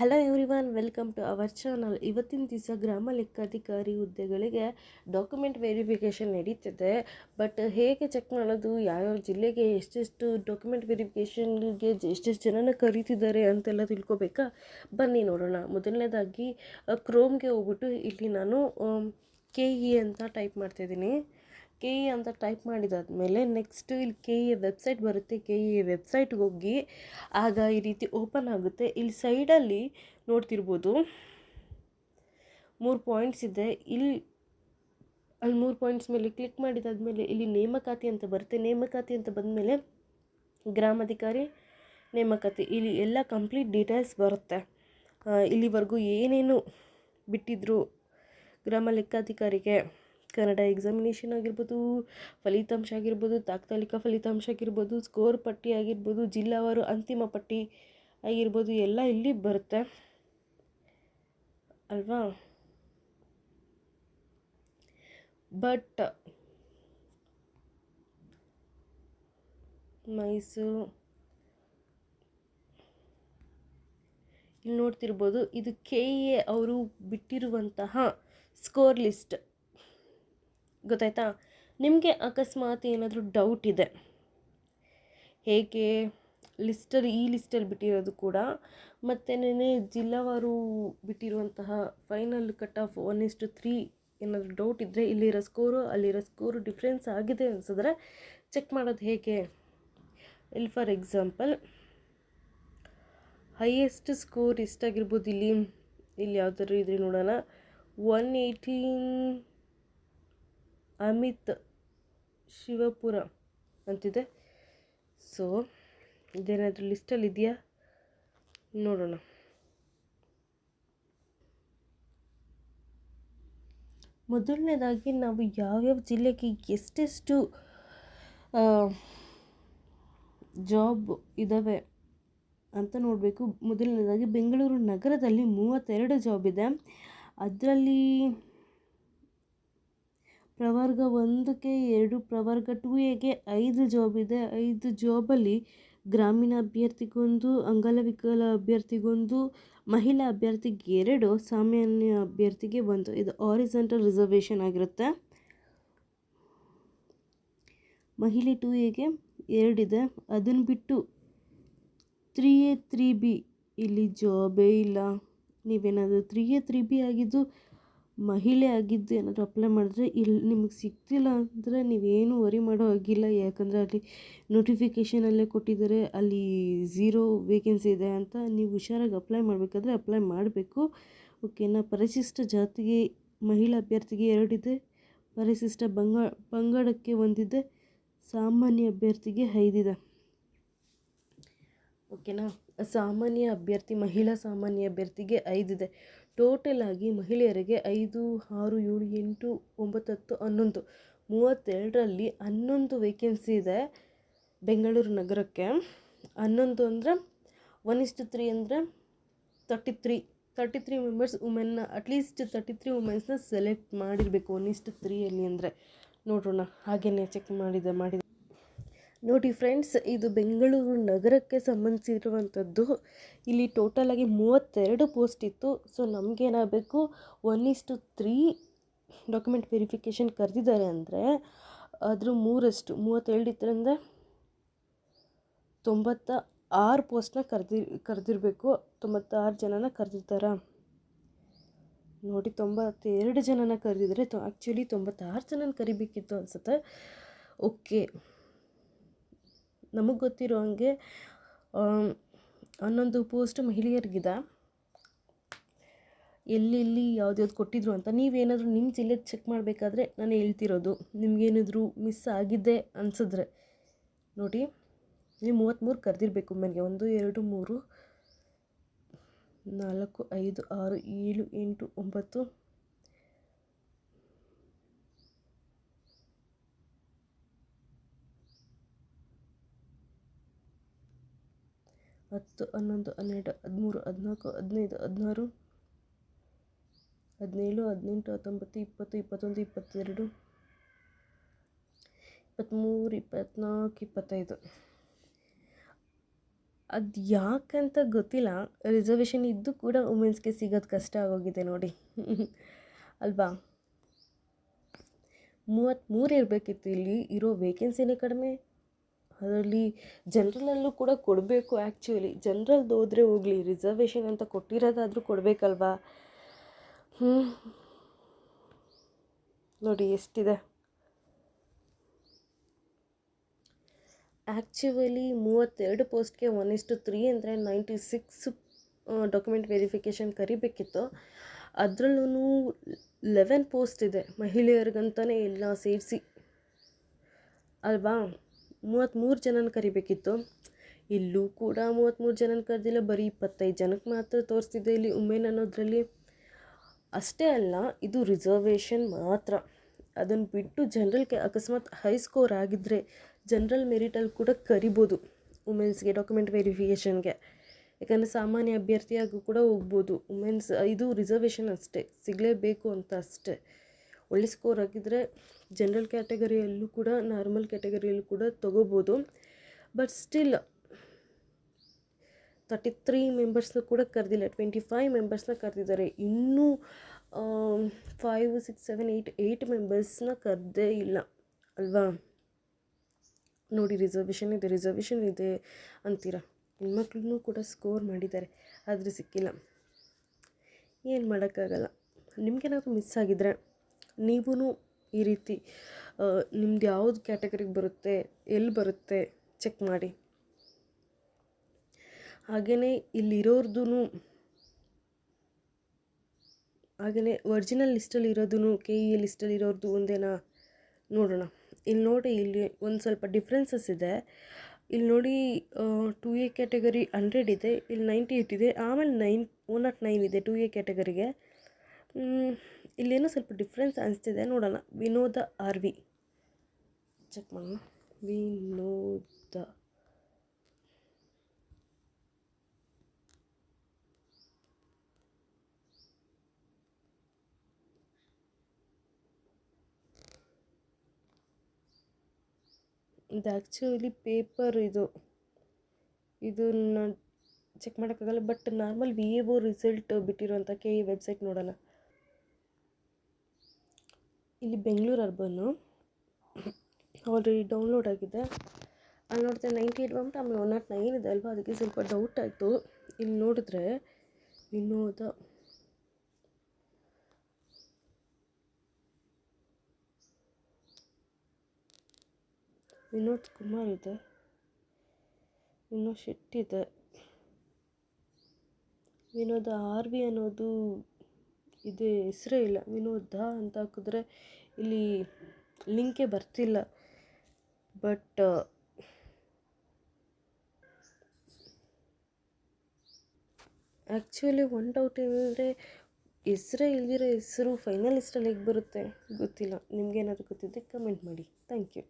Hello everyone welcome to our channel ಇವತ್ತಿನ ದಿವಸ ಗ್ರಾಮ ಲೆಕ್ಕಾಧಿಕಾರಿ ಹುದ್ದೆಗಳಿಗೆ ಡಾಕ್ಯುಮೆಂಟ್ ವೆರಿಫಿಕೇಷನ್ ನಡೀತಿದೆ. ಬಟ್ ಹೇಗೆ ಚೆಕ್ ಮಾಡೋದು, ಯಾವ್ಯಾವ ಜಿಲ್ಲೆಗೆ ಎಷ್ಟೆಷ್ಟು ಡಾಕ್ಯುಮೆಂಟ್ ವೆರಿಫಿಕೇಷನ್ಗೆ ಎಷ್ಟೆಷ್ಟು ಜನನ ಕರೀತಿದ್ದಾರೆ ಅಂತೆಲ್ಲ ತಿಳ್ಕೊಬೇಕಾ? ಬನ್ನಿ ನೋಡೋಣ. ಮೊದಲನೇದಾಗಿ ಕ್ರೋಮ್ಗೆ ಹೋಗ್ಬಿಟ್ಟು ಇಲ್ಲಿ ನಾನು ಕೆ ಇ ಅಂತ ಟೈಪ್ ಮಾಡ್ತಾಯಿದ್ದೀನಿ ಕೆ ಎ ಅಂತ ಟೈಪ್ ಮಾಡಿದಾದ್ಮೇಲೆ ನೆಕ್ಸ್ಟ್ ಇಲ್ಲಿ ಕೆ ಎ ವೆಬ್ಸೈಟ್ ಬರುತ್ತೆ, ಕೆ ಎ ವೆಬ್ಸೈಟ್ಗೆ ಹೋಗಿ ಆಗ ಈ ರೀತಿ ಓಪನ್ ಆಗುತ್ತೆ. ಇಲ್ಲಿ ಸೈಡಲ್ಲಿ ನೋಡ್ತಿರ್ಬೋದು ಮೂರು ಪಾಯಿಂಟ್ಸ್ ಇದೆ. ಇಲ್ಲಿ ಅಲ್ಲಿ ಮೂರು ಪಾಯಿಂಟ್ಸ್ ಮೇಲೆ ಕ್ಲಿಕ್ ಮಾಡಿದಾದ್ಮೇಲೆ ಇಲ್ಲಿ ನೇಮಕಾತಿ ಅಂತ ಬರುತ್ತೆ. ನೇಮಕಾತಿ ಅಂತ ಬಂದಮೇಲೆ ಗ್ರಾಮಾಧಿಕಾರಿ ನೇಮಕಾತಿ, ಇಲ್ಲಿ ಎಲ್ಲ ಕಂಪ್ಲೀಟ್ ಡೀಟೇಲ್ಸ್ ಬರುತ್ತೆ. ಇಲ್ಲಿವರೆಗೂ ಏನೇನು ಬಿಟ್ಟಿದ್ರು ಗ್ರಾಮ ಲೆಕ್ಕಾಧಿಕಾರಿಗೆ? ಕನ್ನಡ ಎಕ್ಸಾಮಿನೇಷನ್ ಆಗಿರ್ಬೋದು, ಫಲಿತಾಂಶ ಆಗಿರ್ಬೋದು, ತಾತ್ಕಾಲಿಕ ಫಲಿತಾಂಶ ಆಗಿರ್ಬೋದು ಸ್ಕೋರ್ ಪಟ್ಟಿ ಆಗಿರ್ಬೋದು, ಜಿಲ್ಲಾವಾರು ಅಂತಿಮ ಪಟ್ಟಿ ಆಗಿರ್ಬೋದು, ಎಲ್ಲ ಇಲ್ಲಿ ಬರುತ್ತೆ. ಅಲ್ವಾ? ಬಟ್ ಮೈಸೂರು, ಇಲ್ಲಿ ನೋಡ್ತಿರ್ಬೋದು, ಇದು ಕೆ ಎ ಅವರು ಬಿಟ್ಟಿರುವಂತಹ ಸ್ಕೋರ್ ಲಿಸ್ಟ್ ಗೊತ್ತಾಯ್ತಾ? ನಿಮಗೆ ಅಕಸ್ಮಾತ್ ಏನಾದರೂ ಡೌಟ್ ಇದೆ? ಹೇಗೆ? ಲಿಸ್ಟಲ್ಲಿ ಈ ಲಿಸ್ಟಲ್ಲಿ ಬಿಟ್ಟಿರೋದು ಕೂಡ, ಮತ್ತು ನೆನೆ ಜಿಲ್ಲಾವಾರು ಬಿಟ್ಟಿರುವಂತಹ final cut off one is to three ಏನಾದರೂ ಡೌಟ್ ಇದ್ದರೆ ಇಲ್ಲಿರೋ ಸ್ಕೋರು ಅಲ್ಲಿರೋ ಸ್ಕೋರು ಡಿಫ್ರೆನ್ಸ್ ಆಗಿದೆ ಅನಿಸಿದ್ರೆ ಚೆಕ್ ಮಾಡೋದು ಹೇಗೆ? ಇಲ್ಲಿ ಫಾರ್ ಎಕ್ಸಾಂಪಲ್ ಹೈಯೆಸ್ಟ್ ಸ್ಕೋರ್ ಎಷ್ಟಾಗಿರ್ಬೋದು ಇಲ್ಲಿ? ಇಲ್ಲಿ ಯಾವ್ದಾದ್ರು ಇದ್ರೆ ನೋಡೋಣ. ಒನ್ ಏಯ್ಟೀನ್ ಅಮಿತ್ ಶಿವಪುರ ಅಂತಿದೆ. ಸೊ ಇದೇನಾದರೂ ಲಿಸ್ಟಲ್ಲಿ ಇದೆಯಾ? ನೋಡೋಣ. ಮೊದಲನೇದಾಗಿ ನಾವು ಯಾವ್ಯಾವ ಜಿಲ್ಲೆಗೆ ಎಷ್ಟೆಷ್ಟು ಜಾಬ್ ಇದ್ದಾವೆ ಅಂತ ನೋಡಬೇಕು. ಮೊದಲನೇದಾಗಿ ಬೆಂಗಳೂರು ನಗರದಲ್ಲಿ ಮೂವತ್ತೆರಡು ಜಾಬ್ ಇದೆ. ಅದರಲ್ಲಿ ಪ್ರವರ್ಗ ಒಂದಕ್ಕೆ ಎರಡು, ಪ್ರವರ್ಗ ಟೂ ಎಗೆ ಐದು ಜಾಬ್ ಇದೆ. ಐದು ಜಾಬಲ್ಲಿ ಗ್ರಾಮೀಣ ಅಭ್ಯರ್ಥಿಗೊಂದು ಅಂಗವಿಕಲ ಅಭ್ಯರ್ಥಿಗೊಂದು, ಮಹಿಳಾ ಅಭ್ಯರ್ಥಿಗೆ ಎರಡು, ಸಾಮಾನ್ಯ ಅಭ್ಯರ್ಥಿಗೆ ಒಂದು. ಇದು ಆರಿಸೆಂಟಲ್ ರಿಸರ್ವೇಷನ್ ಆಗಿರುತ್ತೆ. ಮಹಿಳೆ ಟೂ ಎಗೆ ಎರಡಿದೆ ಅದನ್ನು ಬಿಟ್ಟು ತ್ರೀ ಎ ತ್ರೀ ಬಿ ಇಲ್ಲಿ ಜಾಬೇ ಇಲ್ಲ. ನೀವೇನಾದರೂ ತ್ರೀ ಎ ತ್ರೀ ಬಿ ಆಗಿದ್ದು ಮಹಿಳೆ ಆಗಿದ್ದು ಏನಾದರೂ ಅಪ್ಲೈ ಮಾಡಿದ್ರೆ ಇಲ್ಲಿ ನಿಮಗೆ ಸಿಗ್ತಿಲ್ಲ ಅಂದರೆ ನೀವೇನು ವರಿ ಮಾಡೋ ಹಾಗಿಲ್ಲ. ಯಾಕಂದರೆ ಅಲ್ಲಿ ನೋಟಿಫಿಕೇಷನಲ್ಲೇ ಕೊಟ್ಟಿದ್ದಾರೆ, ಅಲ್ಲಿ ಝೀರೋ ವೇಕೆನ್ಸಿ ಇದೆ ಅಂತ ನೀವು ಹುಷಾರಾಗಿ ಅಪ್ಲೈ ಮಾಡಬೇಕಾದ್ರೆ ಅಪ್ಲೈ ಮಾಡಬೇಕು. ಓಕೆನಾ ಪರಿಶಿಷ್ಟ ಜಾತಿಗೆ, ಮಹಿಳಾ ಅಭ್ಯರ್ಥಿಗೆ ಎರಡಿದೆ ಪರಿಶಿಷ್ಟ ಬಂಗ, ಪಂಗಡಕ್ಕೆ ಒಂದಿದೆ, ಸಾಮಾನ್ಯ ಅಭ್ಯರ್ಥಿಗೆ ಐದಿದೆ ಓಕೆನಾ ಸಾಮಾನ್ಯ ಅಭ್ಯರ್ಥಿ, ಮಹಿಳಾ ಸಾಮಾನ್ಯ ಅಭ್ಯರ್ಥಿಗೆ ಐದಿದೆ ಟೋಟಲ್ ಆಗಿ ಮಹಿಳೆಯರಿಗೆ ಐದು, ಆರು, ಏಳು, ಎಂಟು ಒಂಬತ್ತು ಹತ್ತು ಹನ್ನೊಂದು. ಮೂವತ್ತೆರಡರಲ್ಲಿ ಹನ್ನೊಂದು ವೇಕೆನ್ಸಿ ಇದೆ ಬೆಂಗಳೂರು ನಗರಕ್ಕೆ. ಹನ್ನೊಂದು ಅಂದರೆ ಒನ್ ಇಸ್ಟು ತ್ರೀ ಅಂದರೆ thirty three thirty three members ವುಮೆನ್ನ at least thirty three ವುಮೆನ್ಸ್ನ ಸೆಲೆಕ್ಟ್ ಮಾಡಿರಬೇಕು ಒನ್ ಇಸ್ಟು ತ್ರೀಯಲ್ಲಿ ಅಂದರೆ. ನೋಡೋಣ ಹಾಗೆಯೇ ಚೆಕ್ ಮಾಡಿದೆ ಮಾಡಿದೆ. ನೋಡಿ ಫ್ರೆಂಡ್ಸ್, ಇದು ಬೆಂಗಳೂರು ನಗರಕ್ಕೆ ಸಂಬಂಧಿಸಿರುವಂಥದ್ದು. ಇಲ್ಲಿ ಟೋಟಲ್ ಆಗಿ ಮೂವತ್ತೆರಡು ಪೋಸ್ಟ್ ಇತ್ತು. So ನಮಗೇನಾಗಬೇಕು one is to three document verification ಕರೆದಿದ್ದಾರೆ ಅಂದರೆ ಅದ್ರ ಮೂರಷ್ಟು, ಮೂವತ್ತೆರಡು ಇತ್ತಂದರೆ ತೊಂಬತ್ತ ಆರು ಪೋಸ್ಟ್ನ ಕರೆದಿ, ಕರೆದಿರಬೇಕು. ತೊಂಬತ್ತಾರು ಜನನ ಕರೆದಿರ್ತಾರೆ. ನೋಡಿ, ತೊಂಬತ್ತೆರಡು ಜನನ ಕರೆದಿದ್ರೆ ಆ್ಯಕ್ಚುಲಿ ತೊಂಬತ್ತಾರು ಜನನ ಕರಿಬೇಕಿತ್ತು ಅನಿಸುತ್ತೆ. ಓಕೆ ನಮಗೆ ಗೊತ್ತಿರೋ ಹಾಗೆ ಹನ್ನೊಂದು ಪೋಸ್ಟ್ ಮಹಿಳೆಯರಿಗಿದೆ. ಎಲ್ಲೆಲ್ಲಿ ಯಾವ್ದ್ಯಾವ್ದು ಕೊಟ್ಟಿದ್ರು ಅಂತ. ನೀವೇನಾದರೂ ನಿಮ್ಮ ಜಿಲ್ಲೆ ಚೆಕ್ ಮಾಡಬೇಕಾದ್ರೆ ನಾನು ಹೇಳ್ತಿರೋದು. ನಿಮ್ಗೇನಾದರೂ ಮಿಸ್ ಆಗಿದೆ ಅನಿಸಿದ್ರೆ. ನೋಡಿ, ನೀವು ಮೂವತ್ತ್ಮೂರು ಕರೆದಿರಬೇಕು ನನಗೆ ಒಂದು, ಎರಡು, ಮೂರು, ನಾಲ್ಕು, ಐದು, ಆರು, ಏಳು, ಎಂಟು, ಒಂಬತ್ತು ಹತ್ತು, ಹನ್ನೊಂದು, ಹನ್ನೆರಡು, ಹದಿಮೂರು, ಹದಿನಾಲ್ಕು, ಹದಿನೈದು, ಹದಿನಾರು, ಹದಿನೇಳು, ಹದಿನೆಂಟು, ಹತ್ತೊಂಬತ್ತು, ಇಪ್ಪತ್ತು, ಇಪ್ಪತ್ತೊಂದು, ಇಪ್ಪತ್ತೆರಡು, ಇಪ್ಪತ್ತ್ಮೂರು, ಇಪ್ಪತ್ತ್ನಾಲ್ಕು, ಇಪ್ಪತ್ತೈದು. ಅದು ಯಾಕಂತ ಗೊತ್ತಿಲ್ಲ. ರಿಸರ್ವೇಷನ್ ಇದ್ದು ಕೂಡ ವುಮೆನ್ಸ್ಗೆ ಸಿಗೋದು ಕಷ್ಟ ಆಗೋಗಿದೆ ನೋಡಿ. ಅಲ್ವಾ? ಮೂವತ್ತ್ಮೂರು ಇರಬೇಕಿತ್ತು ಇಲ್ಲಿ. ಇರೋ ವೇಕೆನ್ಸಿನೇ ಕಡಿಮೆ. ಅದರಲ್ಲಿ ಜನ್ರಲಲ್ಲೂ ಕೂಡ ಕೊಡಬೇಕು ಆ್ಯಕ್ಚುಲಿ ಜನ್ರಲ್ದು ಹೋದರೆ ಹೋಗಲಿ ರಿಸರ್ವೇಷನ್ ಅಂತ ಕೊಟ್ಟಿರೋದಾದರೂ ಕೊಡಬೇಕಲ್ವಾ? ಹ್ಞೂ ನೋಡಿ ಎಷ್ಟಿದೆ. ಆ್ಯಕ್ಚುವಲಿ ಮೂವತ್ತೆರಡು ಪೋಸ್ಟ್ಗೆ ಒನ್ ಇಸ್ಟು ತ್ರೀ ಅಂದರೆ ನೈಂಟಿ ಸಿಕ್ಸ್ ಡಾಕ್ಯುಮೆಂಟ್ ವೆರಿಫಿಕೇಷನ್ ಕರಿಬೇಕಿತ್ತು. ಅದರಲ್ಲೂ ಲೆವೆನ್ ಪೋಸ್ಟ್ ಇದೆ ಮಹಿಳೆಯರಿಗಂತಲೇ ಎಲ್ಲ ಸೇರಿಸಿ. ಅಲ್ವಾ? ಮೂವತ್ತ್ಮೂರು ಜನನ ಕರಿಬೇಕಿತ್ತು. ಇಲ್ಲೂ ಕೂಡ ಮೂವತ್ತ್ಮೂರು ಜನನ ಕರೆದಿಲ್ಲ, ಬರೀ ಇಪ್ಪತ್ತೈದು ಜನಕ್ಕೆ ಮಾತ್ರ ತೋರಿಸ್ತಿದೆ ಇಲ್ಲಿ ಉಮೆನ್ ಅನ್ನೋದರಲ್ಲಿ ಅಷ್ಟೇ ಅಲ್ಲ, ಇದು ರಿಸರ್ವೇಷನ್ ಮಾತ್ರ. ಅದನ್ನು ಬಿಟ್ಟು ಜನ್ರಲ್ಗೆ ಅಕಸ್ಮಾತ್ ಹೈ ಸ್ಕೋರ್ ಆಗಿದ್ದರೆ ಜನರಲ್ ಮೆರಿಟಲ್ಲಿ ಕೂಡ ಕರಿಬೋದು ವುಮೆನ್ಸ್ಗೆ ಡಾಕ್ಯುಮೆಂಟ್ ವೆರಿಫಿಕೇಷನ್ಗೆ. ಯಾಕಂದರೆ ಸಾಮಾನ್ಯ ಅಭ್ಯರ್ಥಿಯಾಗೂ ಕೂಡ ಹೋಗ್ಬೋದು. ವುಮೆನ್ಸ್ ಇದು ರಿಸರ್ವೇಷನ್ ಅಷ್ಟೇ, ಸಿಗಲೇಬೇಕು ಅಂತ ಅಷ್ಟೇ. ಒಳ್ಳೆ ಸ್ಕೋರ್ ಆಗಿದ್ದರೆ ಜನರಲ್ ಕ್ಯಾಟಗರಿಯಲ್ಲೂ ಕೂಡ ನಾರ್ಮಲ್ ಕ್ಯಾಟಗರಿಯಲ್ಲೂ ಕೂಡ ತೊಗೋಬೋದು. ಬಟ್ ಸ್ಟಿಲ್ ತರ್ಟಿ ತ್ರೀ ಮೆಂಬರ್ಸ್ನ ಕೂಡ ಕರೆದಿಲ್ಲ ಟ್ವೆಂಟಿ ಫೈವ್ ಮೆಂಬರ್ಸ್ನ ಕರೆದಿದ್ದಾರೆ. ಇನ್ನೂ five six seven eight eight ಮೆಂಬರ್ಸ್ನ ಕರೆದೇ ಇಲ್ಲ ಅಲ್ವಾ? ನೋಡಿ ರಿಸರ್ವೇಷನ್ ಇದೆ ರಿಸರ್ವೇಷನ್ ಇದೆ ಅಂತೀರ? ಹೆಣ್ಮಕ್ಳೂ ಕೂಡ ಸ್ಕೋರ್ ಮಾಡಿದ್ದಾರೆ, ಆದರೆ ಸಿಕ್ಕಿಲ್ಲ. ಏನು ಮಾಡೋಕ್ಕಾಗಲ್ಲ? ನಿಮಗೇನಾದ್ರೂ ಮಿಸ್ ಆಗಿದ್ರೆ? ನೀವೂ ಈ ರೀತಿ ನಿಮ್ದು ಯಾವ್ದು ಕ್ಯಾಟಗರಿಗೆ ಬರುತ್ತೆ ಎಲ್ಲಿ ಬರುತ್ತೆ ಚೆಕ್ ಮಾಡಿ. ಹಾಗೆಯೇ ಇಲ್ಲಿರೋರ್ದು ಹಾಗೆಯೇ ಒರಿಜಿನಲ್ ಲಿಸ್ಟಲ್ಲಿ ಇರೋದು ಕೆ ಇ ಲಿಸ್ಟಲ್ಲಿ ಇರೋರ್ದು ಒಂದೇನಾ, ನೋಡೋಣ. ಇಲ್ಲಿ ನೋಡಿ, ಇಲ್ಲಿ ಒಂದು ಸ್ವಲ್ಪ ಡಿಫ್ರೆನ್ಸಸ್ ಇದೆ. ಇಲ್ಲಿ ನೋಡಿ ಟು ಎ ಕ್ಯಾಟಗರಿ ಹಂಡ್ರೆಡ್ ಇದೆ, ಇಲ್ಲಿ ನೈಂಟಿ ಏಯ್ಟ್ ಇದೆ, ಆಮೇಲೆ ನೈನ್ ಒನ್ ನಾಟ್ ನೈನ್ ಇದೆ ಟು ಎ ಕ್ಯಾಟಗರಿಗೆ ಇಲ್ಲೇನೋ ಸ್ವಲ್ಪ ಡಿಫ್ರೆನ್ಸ್ ಅನಿಸ್ತಿದೆ. ನೋಡೋಣ. ವಿನೋದ ಆರ್ ವಿ. ಚೆಕ್ ಮಾಡೋಣ. ವಿನೋದ. ಇದು ಆ್ಯಕ್ಚುಲಿ ಪೇಪರ್ ಇದು. ಇದನ್ನ ಚೆಕ್ ಮಾಡೋಕ್ಕಾಗಲ್ಲ but normal V A O result ಬಿಟ್ಟಿರೋಂಥ K E website ನೋಡೋಣ. ಇಲ್ಲಿ ಬೆಂಗಳೂರು ಅರ್ಬನ್ನು ಆಲ್ರೆಡಿ ಡೌನ್ಲೋಡ್ ಆಗಿದೆ. ಅಲ್ಲಿ ನೋಡಿದ್ರೆ ನೈಂಟಿ ಏಟ್ ಬಂದ್ಬಿಟ್ಟು ಆಮೇಲೆ ಒನ್ ನಾಟ್ ನೈನ್ ಇದೆ ಅಲ್ವಾ? ಅದಕ್ಕೆ ಸ್ವಲ್ಪ ಡೌಟ್ ಆಯಿತು. ಇಲ್ಲಿ ನೋಡಿದ್ರೆ ವಿನೋದ. ವಿನೋದ್ ಕುಮಾರ್ ಇದೆ. ವಿನೋದ್ ಶೆಟ್ಟಿ ಇದೆ. ವಿನೋದ ಆರ್ ವಿ ಅನ್ನೋದು ಇದೆ ಹೆಸರೇ ಇಲ್ಲ. ವಿನೋದ ಅಂತ ಹಾಕಿದ್ರೆ ಇಲ್ಲಿ ಲಿಂಕೇ ಬರ್ತಿಲ್ಲ. ಬಟ್ ಆ್ಯಕ್ಚುಲಿ ಒನ್ ಡೌಟ್ ಏನಂದರೆ ಹೆಸರೇ ಇಲ್ದಿರೋ ಹೆಸರು ಫೈನಲ್ ಲಿಸ್ಟಲ್ಲಿ ಹೇಗೆ ಬರುತ್ತೆ ಗೊತ್ತಿಲ್ಲ. ನಿಮ್ಗೇನಾದರೂ ಗೊತ್ತಿದ್ದರೆ ಕಮೆಂಟ್ ಮಾಡಿ. Thank you